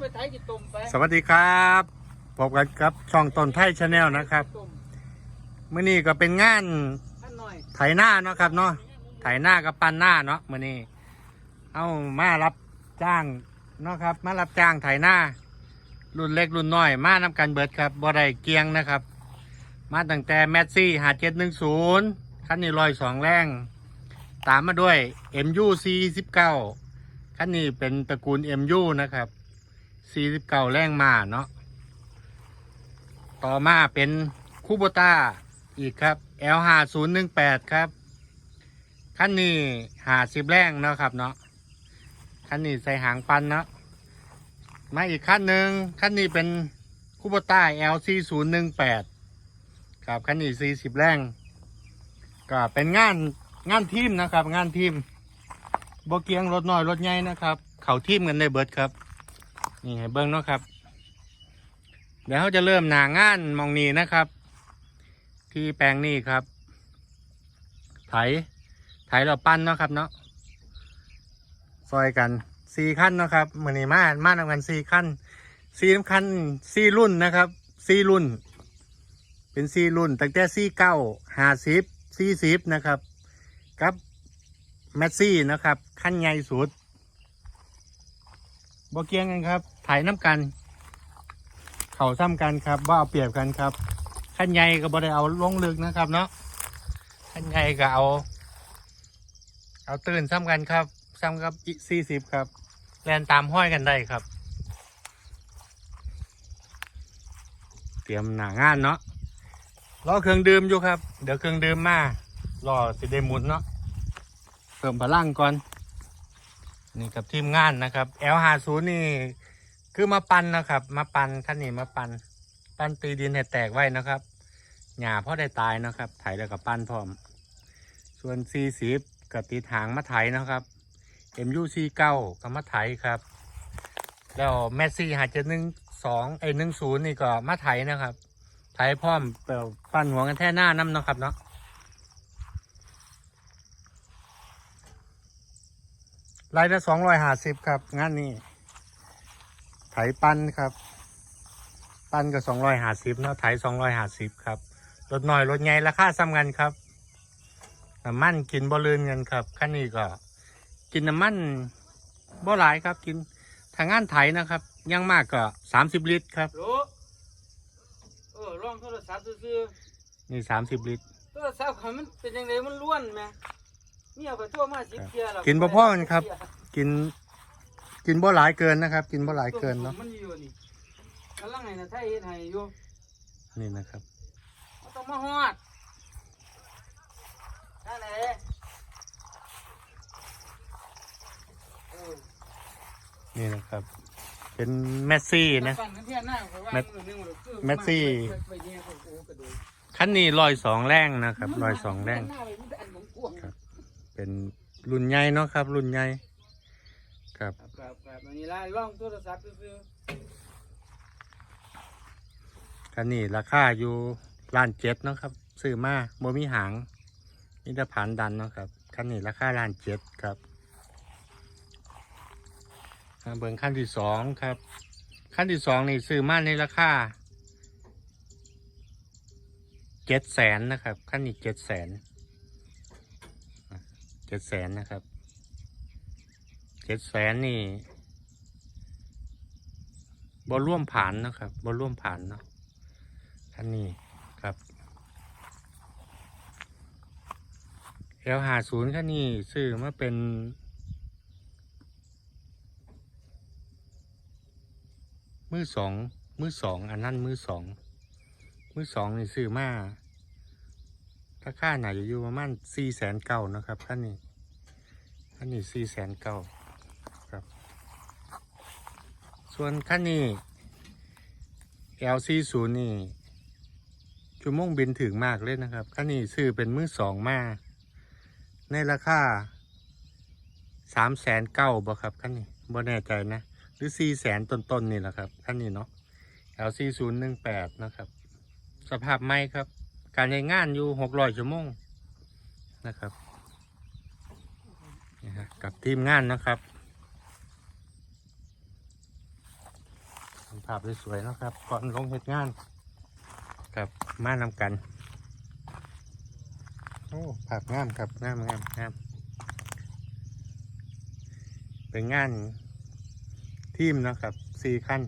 ไปไถกี่ตุ่มไปสวัสดีครับพบกันครับช่องต้นไทยชาแนลนะครับตุ่มมื่อนี้ก็เป็นงานท่านหน่อยไถหน้าเนาะครับเนาะไถหน้ากับปันหน้าเนาะมื่อนี้ เอามารับจ้างเนาะครับ มารับจ้างไถหน้า รุ่นเล็กรุ่นน้อย มานำกันเบิดครับบ่ได้เกียงนะครับ มาตั้งแต่แมสซี่หาเจ็ดหนึ่งศูนย์คันนี้ลอยสองแรงตามมาด้วย MU C สิบเก้าคันนี้เป็นตระกูล MU นะครับ C สิบเก้าแรงมาเนาะ ต่อมาเป็นคูโบต้าอีกครับ L ห้าศูนย์หนึ่งแปดครับ คันนี้หาสิบแรงเนาะครับเนาะ คันนี้ใส่หางปันเนาะ มาอีกคันหนึ่งคันนี้เป็นคูโบต้า L สี่ศูนย์หนึ่งแปดครับคันนี้สี่สิบแรง ก็เป็นงานงานทีมนะครับ งานทีมโบเกียงรถน้อยรถใหญ่นะครับ เขาทีมกันได้เบิดครับ นี่ให้เบิ้งเนาะครับ เดี๋ยวเขาจะเริ่มหนางานมองนี้นะครับ ที่แปลงนี้ครับ ไถ ไถเราปั้นเนาะครับเนาะซอยกันสี่ขั้นเนาะครับเหมือนี้มามาทำกันสี่ขั้นสี่ขั้นสี่รุ่นนะครับสี่รุ่น เป็นสี่รุ่นตั้งแต่สี่เก้าห้าสิบสี่สิบนะครับกับแมสซี่นะครับขั้นใหญ่สุด บอเกียงกันครับไถน้ำกัน เข่าซ้ำกันครับว่าเอาเปรียบกันครับขั้นใหญ่ก็บ่ได้เอาลงลึกนะครับ เนาะขั้นใหญ่ก็เอา เอาตื่นซ้ำกันครับ ซ้ำกับอีกสี่สิบครับแลนตามห้อยกันได้ครับ เตรียมหนางานเนาะรอเครื่องดื่มอยู่ครับ เดี๋ยวเครื่องดื่มมารอสิได้หมุนเนาะเพิ่มพลังก่อน นี่กับทีมงานนะครับ L50 นี่คือมาปันนะครับ มาปันขั้นนี้มาปัน ปันตีดินให้แตกไว้นะครับหญ้าพ่อได้ตายนะครับ ไถแล้วกับปั้นพร้อม ส่วน 40กับตีถางมาไถนะครับ MUC เก้ากับมาไถครับ แล้วแมสซี่หาจะหนึ่งสองไอหนึ่งศูนย์นี่ก็มาไถนะครับ ไถพร้อมเปล่ปั้นหัวกันแท่หน้าน้ำนะครับเนาะ รายละสองร้อยห้าสิบครับ งานนี้ ไถปั้นครับ ปั้นก็สองร้อยห้าสิบเนาะไถสองร้อยห้าสิบครับรถหน่อยรถใหญ่ราคาซ้ำกันครับน้ำมันกินบ่ลืนกันครับขั้นนี้ก็ กินน้ำมันบ่หลายครับ กินทางงานไถนะครับ ยังมากก็สามสิบลิตรครับรู้เออลองโทรศัพท์ซื้อนี่สามสิบลิตรๆโทรศัพท์เขามันเป็นยังไงมันล้วนไหมนี่ เอาไปทั่วมาสิบเทียแล้วกินบ่พอกันครับ กิน กินบ่หลายเกินนะครับ กินบ่หลายเกินเนาะมันอยู่นี่กำลังให้นะไทยเฮ็ดให้อยู่นี่นะครับบ่ต้องมาฮอดนั่นแหละเออนี่นะครับ เป็นแมสซี่นะฟังกันเที่ยหน้าข่อยว่าแมสมือหนึ่งมันคือแมสซี่ไปไปเนี่ยโอ้โหกระโดดขั้นนี้ร้อยสองแรงนะครับร้อยสองแรง หน้าไปมัน เป็นรุ่นใหญ่เนาะครับ รุ่นใหญ่ครับครับครับครับอันนี้ล่ะลองโทรศัพท์ซื้อคันนี้ราคาอยู่ล้านเจ็ดเนาะครับซื้อมาโมมีหางมีแต่ผ่านดันเนาะครับคันนี้ราคาล้านเจ็ดครับอ่าเบิ่งขั้นที่สองครับ ขั้นที่สองนี่ซื้อมาในราคาเจ็ดแสนนะครับขั้นนี้เจ็ดแสน เจ็ดแสนนะครับเจ็ดแสนนี่บอร่วมผ่านนะครับบอร่วมผ่านเนาะคันนี้ครับเอลหาศูนย์คันนี้ซื้อมาเป็นมือสองมือสองอันนั้นมือสองมือสองนี่ซื้อมาราคาไหนาอยู่ประมาณสี่แสนเก้านะครับคันนี้ คันนี้สี่แสนเก้าครับ ส่วนคันนี้ LC ศูนย์นี่ชั่วโมงบินถึงมากเลยนะครับคันนี้ซื้อเป็นมือสองมา ในราคาสามแสนเก้าบ่ครับคันนี้บ่แน่ใจนะ หรือสี่แสนต้นๆนี่แหละครับคันนี้เนาะ LC ศูนย์หนึ่งแปดนะครับ สภาพไม่ครับ การใช้งานอยู่หกร้อยชั่วโมงนะครับ นี่ฮะกับทีมงานนะครับภาพสวยๆนะครับก่อนลงเหตุงานกับมานำกันโอ้ภาพงามครับงามงามงามเป็นงานทีมนะครับสี่ขั้น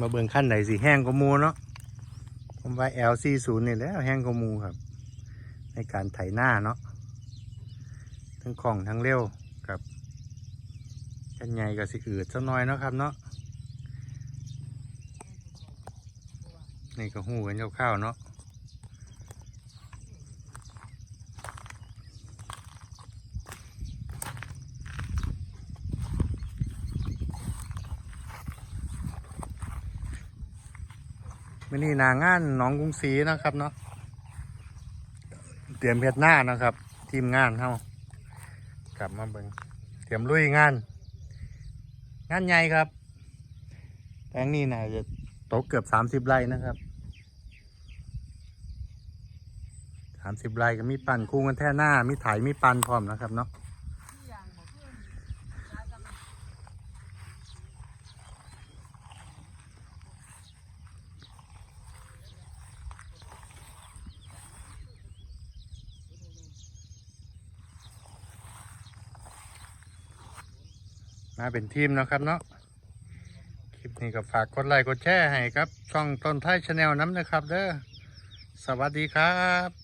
มาเบิ่งขั้นไหนสิแห้งกว่ามูเนาะผมว่า L40 นี่แล้วแห้งกว่ามูครับ ในการไถหน้าเนาะทั้งของทั้งเร็วกับกันใหญ่กับสิอืดสักหน่อยเนาะครับเนาะนี่ก็หูกันคร่าวๆเนาะมื่อนี้นางานหนองกรุงศรีนะครับเนาะ รียมเพชรหน้านะครับ ทีมงานเฮากลับมาเบิงเตรียมลุยงาน งานใหญ่ครับแปลงนี้น่าจะตกเกือบสามสิบไร่นะครับสามสิบไร่ก็มีปั่นคู่กันแท่หน้ามีถ่ายมีปั่นพร้อมนะครับเนาะ มาเป็นทีมนะครับเนาะคลิปนี้ก็ฝากกดไลค์กดแชร์ให้ครับช่องต้นไทยชาแนลน้ำนะครับเด้อสวัสดีครับ